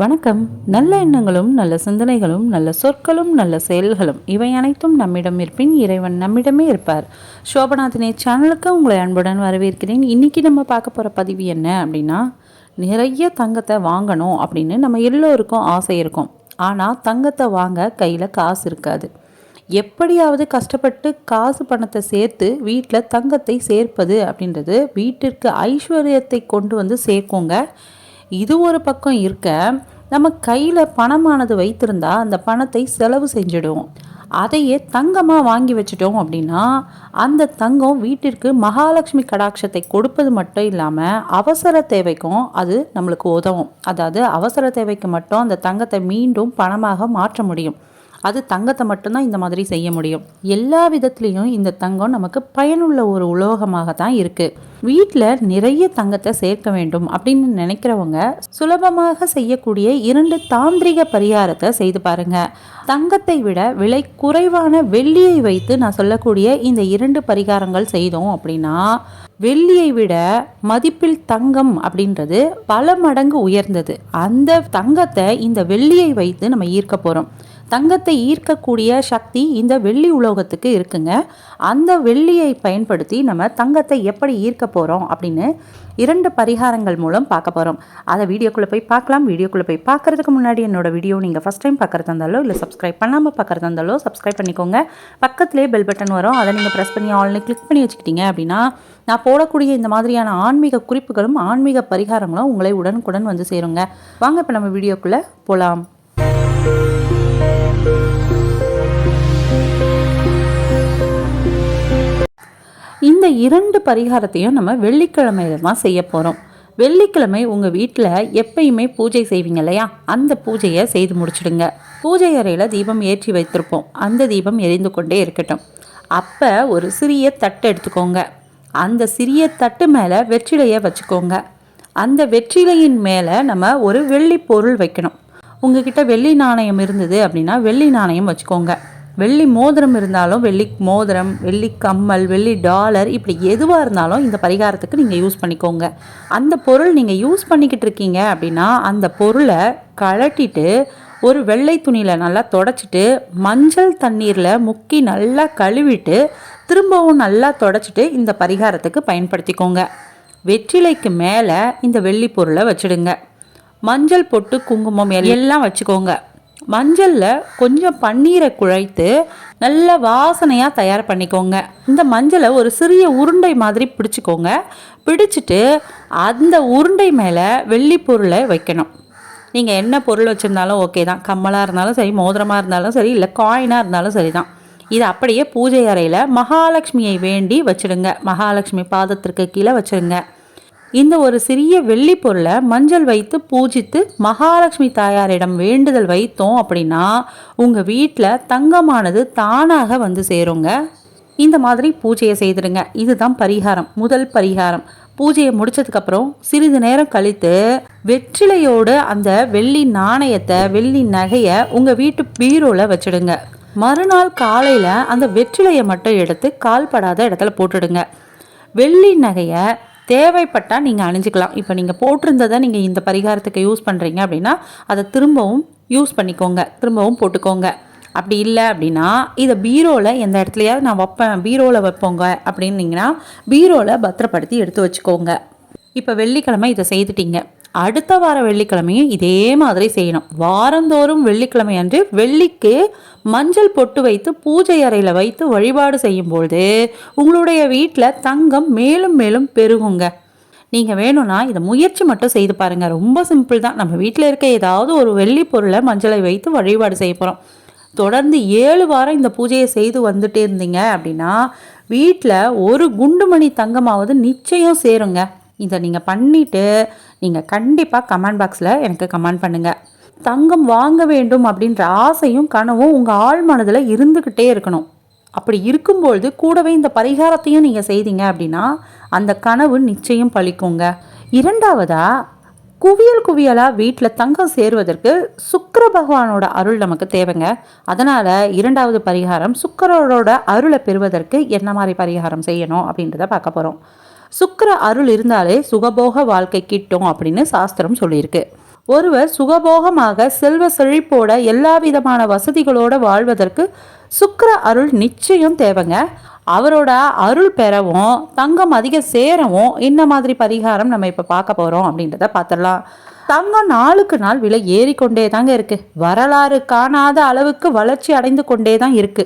வணக்கம். நல்ல எண்ணங்களும் நல்ல சிந்தனைகளும் நல்ல சொற்களும் நல்ல செயல்களும் இவை அனைத்தும் நம்மிடம் இருப்பின் இறைவன் நம்மிடமே இருப்பார். சோபநாதினே சேனலுக்கு உங்களை அன்புடன் வரவேற்கிறேன். இன்றைக்கி நம்ம பார்க்க போகிற பதிவு என்ன அப்படின்னா நிறைய தங்கத்தை வாங்கணும் அப்படின்னு நம்ம எல்லோருக்கும் ஆசை இருக்கும். ஆனால் தங்கத்தை வாங்க கையில் காசு இருக்காது. எப்படியாவது கஷ்டப்பட்டு காசு பணத்தை சேர்த்து வீட்டில் தங்கத்தை சேர்ப்பது அப்படின்றது வீட்டிற்கு ஐஸ்வர்யத்தை கொண்டு வந்து சேர்க்குங்க. இது ஒரு பக்கம் இருக்க நம்ம கையில் பணமானது வைத்திருந்தா அந்த பணத்தை செலவு செஞ்சிடுவோம் அதையே தங்கமாக வாங்கி வச்சிட்டோம் அப்படின்னா அந்த தங்கம் வீட்டிற்கு மகாலட்சுமி கடாட்சத்தை கொடுப்பது மட்டும் இல்லாமல் அவசர தேவைக்கும் அது நம்மளுக்கு உதவும். அதாவது அவசர தேவைக்கு மட்டும் அந்த தங்கத்தை மீண்டும் பணமாக மாற்ற முடியும். அது தங்கத்தை மட்டும்தான் இந்த மாதிரி செய்ய முடியும். எல்லா விதத்துலேயும் இந்த தங்கம் நமக்கு பயனுள்ள ஒரு உலோகமாக தான் இருக்குது வீட்டில் நிறைய தங்கத்தை சேர்க்க வேண்டும் அப்படின்னு நினைக்கிறவங்க சுலபமாக செய்யக்கூடிய இரண்டு தாந்திரிக பரிகாரத்தை செய்து பாருங்க. தங்கத்தை விட விலை குறைவான வெள்ளியை வைத்து நான் சொல்லக்கூடிய இந்த இரண்டு பரிகாரங்கள் செய்தோம் அப்படின்னா வெள்ளியை விட மதிப்பில் தங்கம் அப்படின்றது பல மடங்கு உயர்ந்தது. அந்த தங்கத்தை இந்த வெள்ளியை வைத்து நம்ம ஈர்க்க போகிறோம் தங்கத்தை ஈர்க்கக்கூடிய சக்தி இந்த வெள்ளி உலோகத்துக்கு இருக்குங்க. அந்த வெள்ளியை பயன்படுத்தி நம்ம தங்கத்தை எப்படி ஈர்க்க போகிறோம் அப்படின்னு இரண்டு பரிகாரங்கள் மூலம் பார்க்க போகிறோம் அதை வீடியோக்குள்ளே போய் பார்க்கலாம். வீடியோக்குள்ளே போய் பார்க்குறதுக்கு முன்னாடி என்னோட வீடியோ நீங்கள் ஃபஸ்ட் டைம் பார்க்குறதா இருந்தாலோ இல்லை சப்ஸ்கிரைப் பண்ணாமல் பார்க்குறதா இருந்தாலோ சப்ஸ்கிரைப் பண்ணிக்கோங்க. பக்கத்துலேயே பெல் பட்டன் வரும். அதை நீங்கள் ப்ரெஸ் பண்ணி ஆல்னு கிளிக் பண்ணி வச்சுக்கிட்டீங்க அப்படின்னா நான் போடக்கூடிய இந்த மாதிரியான ஆன்மீக குறிப்புகளும் ஆன்மீக பரிகாரங்களும் உங்களை உடனுக்குடன் வந்து சேருங்க. வாங்க இப்போ நம்ம வீடியோக்குள்ளே போகலாம் இந்த இரண்டு பரிகாரத்தையும் நம்ம வெள்ளிக்கிழமையில தான் செய்ய போகிறோம் வெள்ளிக்கிழமை உங்கள் வீட்டில் எப்பயுமே பூஜை செய்வீங்க இல்லையா? அந்த பூஜையை செய்து முடிச்சிடுங்க. பூஜை அறையில் தீபம் ஏற்றி வைத்திருப்போம். அந்த தீபம் எரிந்து கொண்டே இருக்கட்டும். அப்போ ஒரு சிறிய தட்டு எடுத்துக்கோங்க. அந்த சிறிய தட்டு மேலே வெற்றிலையை வச்சுக்கோங்க. அந்த வெற்றிலையின் மேலே நம்ம ஒரு வெள்ளி பொருள் வைக்கணும். உங்ககிட்ட வெள்ளி நாணயம் இருந்தது அப்படின்னா வெள்ளி நாணயம் வச்சுக்கோங்க. வெள்ளி மோதிரம் இருந்தாலும் வெள்ளி மோதிரம் வெள்ளி கம்மல் வெள்ளி டாலர் இப்படி எதுவாக இருந்தாலும் இந்த பரிகாரத்துக்கு நீங்கள் யூஸ் பண்ணிக்கோங்க. அந்த பொருள் நீங்கள் யூஸ் பண்ணிக்கிட்டு இருக்கீங்க அப்படின்னா அந்த பொருளை கழட்டிட்டு ஒரு வெள்ளை துணியில் நல்லா தொடச்சிட்டு மஞ்சள் தண்ணீரில் முக்கி நல்லா கழுவிட்டு திரும்பவும் நல்லா தொடச்சிட்டு இந்த பரிகாரத்துக்கு பயன்படுத்திக்கோங்க. வெற்றிலைக்கு மேலே இந்த வெள்ளி பொருளை வச்சுடுங்க. மஞ்சள் பொட்டு குங்குமம் எல்லாம் வச்சுக்கோங்க. மஞ்சளில் கொஞ்சம் பன்னீரை குழைத்து நல்ல வாசனையாக தயார் பண்ணிக்கோங்க. இந்த மஞ்சளை ஒரு சிறிய உருண்டை மாதிரி பிடிச்சிக்கோங்க. பிடிச்சிட்டு அந்த உருண்டை மேலே வெள்ளி பொருளை வைக்கணும். நீங்கள் என்ன பொருள் வச்சுருந்தாலும் ஓகே தான். கம்மலாக இருந்தாலும் சரி மோதிரமாக இருந்தாலும் சரி இல்லை காயினாக இருந்தாலும் சரி தான் இது அப்படியே பூஜை அறையில் மகாலட்சுமியை வேண்டி வச்சுடுங்க. மகாலட்சுமி பாதத்திற்கு கீழே வச்சுருங்க இந்த ஒரு சிறிய வெள்ளி பொருளை மஞ்சள் வைத்து பூஜித்து மகாலட்சுமி தாயாரிடம் வேண்டுதல் வைத்தோம் அப்படின்னா உங்கள் வீட்டில் தங்கமானது தானாக வந்து சேருங்க. இந்த மாதிரி பூஜையை செய்திடுங்க. இதுதான் பரிகாரம். முதல் பரிகாரம். பூஜையை முடிச்சதுக்கப்புறம் சிறிது நேரம் கழித்து வெற்றிலையோடு அந்த வெள்ளி நாணயத்தை வெள்ளி நகையை உங்கள் வீட்டு பீரோவில் வச்சுடுங்க. மறுநாள் காலையில் அந்த வெற்றிலையை மட்டும் எடுத்து கால்படாத இடத்துல போட்டுடுங்க. வெள்ளி நகையை தேவைப்பட்டால் நீங்கள் அணிஞ்சிக்கலாம். இப்போ நீங்கள் போட்டிருந்ததை நீங்கள் இந்த பரிகாரத்துக்கு யூஸ் பண்ணுறீங்க அப்படின்னா அதை திரும்பவும் யூஸ் பண்ணிக்கோங்க. திரும்பவும் போட்டுக்கோங்க. அப்படி இல்லை அப்படின்னா இதை பீரோவில் எந்த இடத்துலையாவது நான் வைப்பேன். பீரோவில் வைப்போங்க. அப்படின்னீங்கன்னா பீரோவில் பத்திரப்படுத்தி எடுத்து வச்சுக்கோங்க. இப்போ வெள்ளிக்கிழமை இதை செய்துட்டீங்க. அடுத்த வார வெள்ளிக்கிழமையும் இதே மாதிரி செய்யணும். வாரந்தோறும் வெள்ளிக்கிழமை அன்று வெள்ளிக்கு மஞ்சள் பொட்டு வைத்து பூஜை அறையில் வைத்து வழிபாடு செய்யும்பொழுது உங்களுடைய வீட்டில் தங்கம் மேலும் மேலும் பெருகுங்க. நீங்கள் வேணும்னா இதை முயற்சி மட்டும் செய்து பாருங்கள் ரொம்ப சிம்பிள் தான். நம்ம வீட்டில் இருக்க ஏதாவது ஒரு வெள்ளி பொருளை மஞ்சளை வைத்து வழிபாடு செய்ய போகிறோம் தொடர்ந்து ஏழு வாரம் இந்த பூஜையை செய்து வந்துட்டே இருந்தீங்க அப்படின்னா வீட்டில் ஒரு குண்டுமணி தங்கமாவது நிச்சயம் சேருங்க. இதை நீங்கள் பண்ணிவிட்டு நீங்கள் கண்டிப்பாக கமெண்ட் பாக்ஸில் எனக்கு கமெண்ட் பண்ணுங்கள் தங்கம் வாங்க வேண்டும் அப்படின்ற ஆசையும் கனவும் உங்கள் ஆள் மனதில் இருந்துக்கிட்டே இருக்கணும். அப்படி இருக்கும்பொழுது கூடவே இந்த பரிகாரத்தையும் நீங்கள் செய்தீங்க அப்படின்னா அந்த கனவு நிச்சயம் பழிக்குங்க. இரண்டாவதாக குவியல் குவியலாக வீட்டில் தங்கம் சேருவதற்கு சுக்கர பகவானோட அருள் நமக்கு தேவைங்க. அதனால் இரண்டாவது பரிகாரம் சுக்கரோட அருளை பெறுவதற்கு என்ன மாதிரி பரிகாரம் செய்யணும் அப்படின்றத பார்க்க போகிறோம் சுக்கர அருள் இருந்தாலே சுகபோக வாழ்க்கை கிட்டும் அப்படின்னு சாஸ்திரம் சொல்லியிருக்கு. ஒருவர் சுகபோகமாக செல்வ செழிப்போட எல்லா விதமான வசதிகளோட வாழ்வதற்கு சுக்கர அருள் நிச்சயம் தேவைங்க. அவரோட அருள் பெறவும் தங்கம் அதிக சேரவும் இந்த மாதிரி பரிகாரம் நம்ம இப்போ பார்க்க போகிறோம் அப்படின்றத பார்த்துடலாம். தங்கம் நாளுக்கு நாள் விலை ஏறிக்கொண்டே தாங்க இருக்கு. வரலாறு காணாத அளவுக்கு வளர்ச்சி அடைந்து கொண்டே தான் இருக்கு.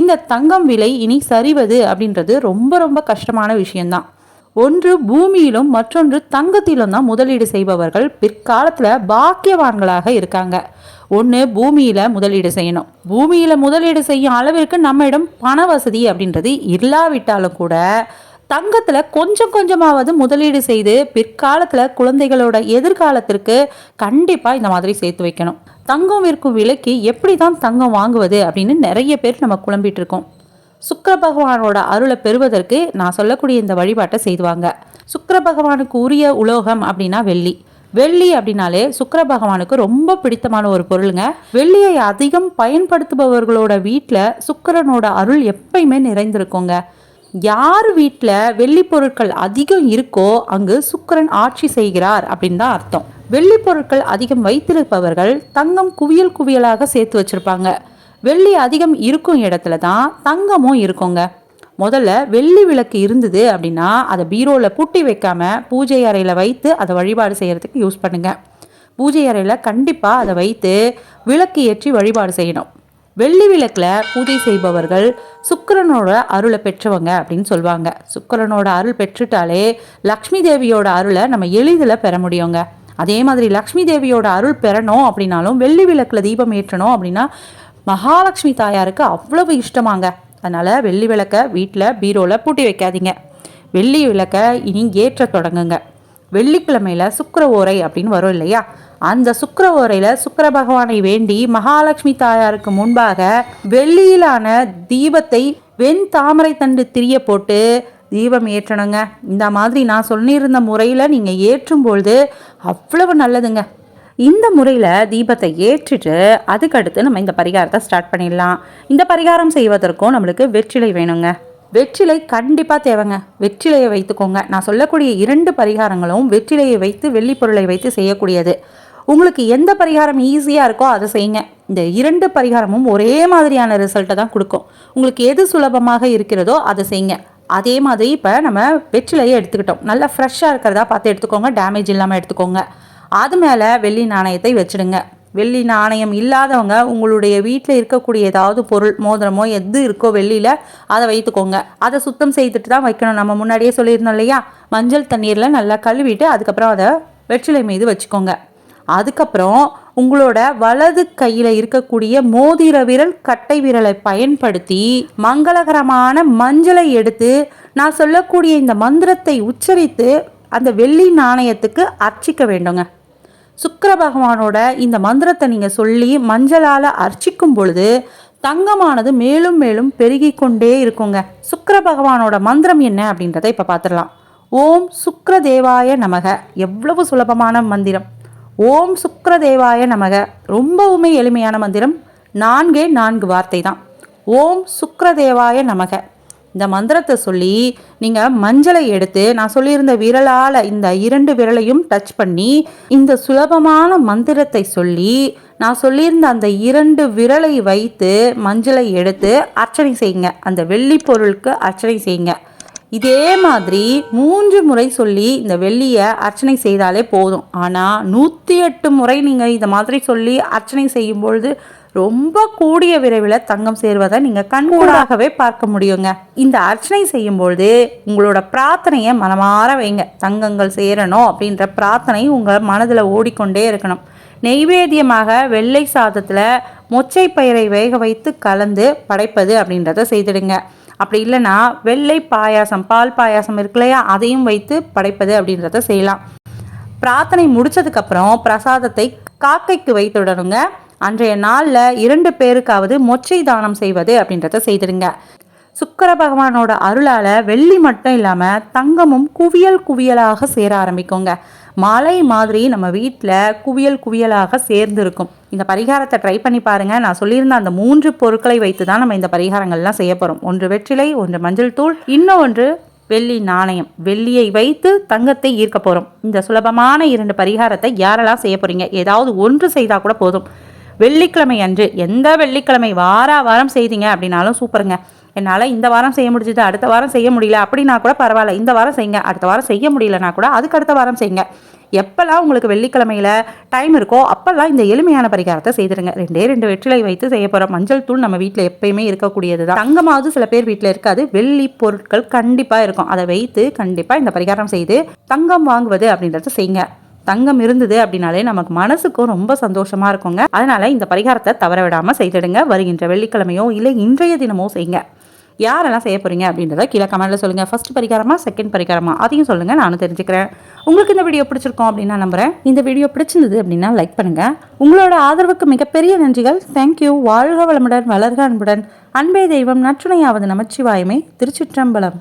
இந்த தங்கம் விலை இனி சரிவது அப்படின்றது ரொம்ப ரொம்ப கஷ்டமான விஷயம்தான். ஒன்று பூமியிலும் மற்றொன்று தங்கத்திலும் தான் முதலீடு செய்பவர்கள் பிற்காலத்தில் பாக்கியவான்களாக இருக்காங்க. ஒன்று பூமியில் முதலீடு செய்யணும். பூமியில் முதலீடு செய்யும் அளவிற்கு நம்மிடம் பண வசதி அப்படின்றது இல்லாவிட்டாலும் கூட தங்கத்தில் கொஞ்சம் கொஞ்சமாவது முதலீடு செய்து பிற்காலத்தில் குழந்தைகளோட எதிர்காலத்திற்கு கண்டிப்பாக இந்த மாதிரி சேர்த்து வைக்கணும். தங்கம் விற்கும் விலைக்கு எப்படி தான் தங்கம் வாங்குவது அப்படின்னு நிறைய பேர் நம்ம குழம்பிட்டு இருக்கோம். சுக்கர பகவானோட அருளை பெறுவதற்கு நான் சொல்லக்கூடிய இந்த வழிபாட்டை செய்துவாங்க சுக்கர பகவானுக்கு உரிய உலோகம் அப்படின்னா வெள்ளி. வெள்ளி அப்படின்னாலே சுக்கிர பகவானுக்கு ரொம்ப பிடித்தமான ஒரு பொருளுங்க. வெள்ளியை அதிகம் பயன்படுத்துபவர்களோட வீட்டில் சுக்கரனோட அருள் எப்பயுமே நிறைந்திருக்குங்க. யார் வீட்டில் வெள்ளி பொருட்கள் அதிகம் இருக்கோ அங்கு சுக்கிரன் ஆட்சி செய்கிறார் அப்படின்னு தான் அர்த்தம். வெள்ளி பொருட்கள் அதிகம் வைத்திருப்பவர்கள் தங்கம் குவியல் குவியலாக சேர்த்து வச்சிருப்பாங்க. வெள்ளி அதிகம் இருக்கும் இடத்துல தான் தங்கமும் இருக்குங்க. முதல்ல வெள்ளி விளக்கு இருந்தது அப்படின்னா அதை பீரோவில் பூட்டி வைக்காம பூஜை அறையில் வைத்து அதை வழிபாடு செய்கிறதுக்கு யூஸ் பண்ணுங்க. பூஜை அறையில் கண்டிப்பாக அதை வைத்து விளக்கு ஏற்றி வழிபாடு செய்யணும். வெள்ளி விளக்கில் பூஜை செய்பவர்கள் சுக்கரனோட அருளை பெற்றவங்க அப்படின்னு சொல்லுவாங்க. சுக்கரனோட அருள் பெற்றுட்டாலே லக்ஷ்மி தேவியோட அருளை நம்ம எளிதில் பெற முடியுங்க. அதே மாதிரி லக்ஷ்மி தேவியோட அருள் பெறணும் அப்படின்னாலும் வெள்ளி விளக்கில் தீபம் ஏற்றணும் அப்படின்னா மகாலட்சுமி தாயாருக்கு அவ்வளவு இஷ்டமாங்க. அதனால் வெள்ளி விளக்கை வீட்டில் பீரோவில் பூட்டி வைக்காதீங்க. வெள்ளி விளக்கை இனி ஏற்ற தொடங்குங்க. வெள்ளிக்கிழமையில சுக்கர ஓரை அப்படின்னு வரும் இல்லையா? அந்த சுக்கர ஓரையில் சுக்கர பகவானை வேண்டி மகாலட்சுமி தாயாருக்கு முன்பாக வெள்ளியிலான தீபத்தை வெண் தாமரை தண்டு திரிய போட்டு தீபம் ஏற்றணுங்க. இந்த மாதிரி நான் சொல்லியிருந்த முறையில் நீங்கள் ஏற்றும் பொழுது அவ்வளவு நல்லதுங்க. இந்த முறையில் தீபத்தை ஏற்றிட்டு அதுக்கடுத்து நம்ம இந்த பரிகாரத்தை ஸ்டார்ட் பண்ணிடலாம். இந்த பரிகாரம் செய்வதற்கும் நம்மளுக்கு வெற்றிலை வேணுங்க. வெற்றிலை கண்டிப்பாக தேவைங்க. வெற்றிலையை வைத்துக்கோங்க. நான் சொல்லக்கூடிய இரண்டு பரிகாரங்களும் வெற்றிலையை வைத்து வெள்ளி பொருளை வைத்து செய்யக்கூடியது. உங்களுக்கு எந்த பரிகாரம் ஈஸியாக இருக்கோ அதை செய்யுங்க. இந்த இரண்டு பரிகாரமும் ஒரே மாதிரியான ரிசல்ட்டை தான் கொடுக்கும். உங்களுக்கு எது சுலபமாக இருக்கிறதோ அதை செய்யுங்க. அதே மாதிரி இப்போ நம்ம வெற்றிலையை எடுத்துக்கிட்டோம். நல்லா ஃப்ரெஷ்ஷாக இருக்கிறதா பார்த்து எடுத்துக்கோங்க. டேமேஜ் இல்லாமல் எடுத்துக்கோங்க. அது மேலே வெள்ளி நாணயத்தை வச்சுடுங்க. வெள்ளி நாணயம் இல்லாதவங்க உங்களுடைய வீட்டில் இருக்கக்கூடிய ஏதாவது பொருள் மோதிரமோ எது இருக்கோ வெள்ளியில் அதை வைத்துக்கோங்க. அதை சுத்தம் செய்துட்டு தான் வைக்கணும். நம்ம முன்னாடியே சொல்லியிருந்தோம் இல்லையா? மஞ்சள் தண்ணீரில் நல்லா கழுவிட்டு அதுக்கப்புறம் அதை வெற்றிலை மீது வச்சுக்கோங்க. அதுக்கப்புறம் உங்களோட வலது கையில் இருக்கக்கூடிய மோதிர விரல் கட்டை விரலை பயன்படுத்தி மங்களகரமான மஞ்சளை எடுத்து நான் சொல்லக்கூடிய இந்த மந்திரத்தை உச்சரித்து அந்த வெள்ளி நாணயத்துக்கு அர்ச்சிக்க வேண்டுங்க. சுக்கர பகவானோட இந்த மந்திரத்தை நீங்கள் சொல்லி மஞ்சளால் அர்ச்சிக்கும் பொழுது தங்கமானது மேலும் மேலும் பெருகி கொண்டே இருக்குங்க. சுக்கர பகவானோட மந்திரம் என்ன அப்படின்றத இப்போ பார்த்துடலாம் ஓம் சுக்கர தேவாய நமக. எவ்வளவு சுலபமான மந்திரம். ஓம் சுக்கர தேவாய நமக. ரொம்பவுமே எளிமையான மந்திரம். நான்கே நான்கு வார்த்தை தான் ஓம் சுக்கர தேவாய நமக. இந்த மந்திரத்தை சொல்லி நீங்கள் மஞ்சளை எடுத்து நான் சொல்லியிருந்த விரலால் இந்த இரண்டு விரலையும் டச் பண்ணி இந்த சுலபமான மந்திரத்தை சொல்லி நான் சொல்லியிருந்த அந்த இரண்டு விரலை வைத்து மஞ்சளை எடுத்து அர்ச்சனை செய்யுங்க. அந்த வெள்ளி பொருளுக்கு அர்ச்சனை செய்யுங்க. இதே மாதிரி மூன்று முறை சொல்லி இந்த வெள்ளியை அர்ச்சனை செய்தாலே போதும். ஆனால் நூற்றி எட்டு முறை நீங்கள் இந்த மாதிரி சொல்லி அர்ச்சனை செய்யும் பொழுது ரொம்ப கூடிய விரைவில் தங்கம் சேர்வதை நீங்கள் கண்கூடாகவே பார்க்க முடியுங்க. இந்த அர்ச்சனை செய்யும்பொழுது உங்களோட பிரார்த்தனையை மனமாற வைங்க. தங்கங்கள் சேரணும் அப்படின்ற பிரார்த்தனை உங்கள் மனதில் ஓடிக்கொண்டே இருக்கணும். நெய்வேத்தியமாக வெள்ளை சாதத்தில் மொச்சை பயிரை வேக வைத்து கலந்து படைப்பது அப்படின்றத செய்திடுங்க. அப்படி இல்லைன்னா வெள்ளை பாயாசம் பால் பாயாசம் இருக்கு இல்லையா? அதையும் வைத்து படைப்பது அப்படின்றத செய்யலாம். பிரார்த்தனை முடித்ததுக்கப்புறம் பிரசாதத்தை காக்கைக்கு வைத்துடணுங்க அன்றைய நாளில் இரண்டு பேருக்காவது மொச்சை தானம் செய்வது அப்படின்றத செய்திடுங்க சுக்கர பகவானோட அருளால் வெள்ளி மட்டும் இல்லாமல் தங்கமும் குவியல் குவியலாக சேர ஆரம்பிக்குங்க. மாலை மாதிரி நம்ம வீட்டில் குவியல் குவியலாக சேர்ந்து இருக்கும் இந்த பரிகாரத்தை ட்ரை பண்ணி பாருங்கள் நான் சொல்லியிருந்த அந்த மூன்று பொருட்களை வைத்து தான் நம்ம இந்த பரிகாரங்கள்லாம் செய்ய போகிறோம் ஒன்று வெற்றிலை ஒன்று மஞ்சள் தூள் இன்னும் ஒன்று வெள்ளி நாணயம். வெள்ளியை வைத்து தங்கத்தை ஈர்க்க போகிறோம் இந்த சுலபமான இரண்டு பரிகாரத்தை யாரெல்லாம் செய்ய போகிறீங்க ஏதாவது ஒன்று செய்தால் கூட போதும். வெள்ளிக்கிழமை அன்று எந்த வெள்ளிக்கிழமை வார வாரம் செய்தீங்க அப்படின்னாலும் சூப்பருங்க. என்னால் இந்த வாரம் செய்ய முடிஞ்சது அடுத்த வாரம் செய்ய முடியல அப்படின்னா கூட பரவாயில்ல. இந்த வாரம் செய்யுங்க அடுத்த வாரம் செய்ய முடியலனா கூட அதுக்கு அடுத்த வாரம் செய்யுங்க. எப்போல்லாம் உங்களுக்கு வெள்ளிக்கிழமையில் டைம் இருக்கோ அப்போல்லாம் இந்த எளிமையான பரிகாரத்தை செய்திருங்க. ரெண்டே ரெண்டு வெற்றிலை வைத்து செய்ய போகிறோம் மஞ்சள் தூள் நம்ம வீட்டில் எப்பயுமே இருக்கக்கூடியது தான் தங்கமாவது சில பேர் வீட்டில் இருக்காது. வெள்ளி பொருட்கள் கண்டிப்பாக இருக்கும். அதை வைத்து கண்டிப்பாக இந்த பரிகாரம் செய்து தங்கம் வாங்குவது அப்படின்றத செய்யுங்க. தங்கம் இருந்தது அப்படின்னாலே நமக்கு மனசுக்கும் ரொம்ப சந்தோஷமா இருக்குங்க. அதனால இந்த பரிகாரத்தை தவற விடாம செய்திடுங்க. வருகின்ற வெள்ளிக்கிழமையோ இல்லை இன்றைய தினமோ செய்யுங்க. யாரெல்லாம் செய்ய போறீங்க அப்படின்றத கீழே கமெண்ட்ல சொல்லுங்க. ஃபர்ஸ்ட் பரிகாரமா செகண்ட் பரிகாரமா? அதையும் சொல்லுங்க நானும் தெரிஞ்சுக்கிறேன். உங்களுக்கு இந்த வீடியோ பிடிச்சிருக்கோம் அப்படின்னு நான் நம்புறேன். இந்த வீடியோ பிடிச்சிருந்தது அப்படின்னா லைக் பண்ணுங்க. உங்களோட ஆதரவுக்கு மிகப்பெரிய நன்றிகள். தேங்க்யூ வாழ்க வளமுடன் வளர்க அன்புடன். அன்பே தெய்வம் நற்றுணையாவது நமச்சிவாயமே. திருச்சிற்றம்பலம்.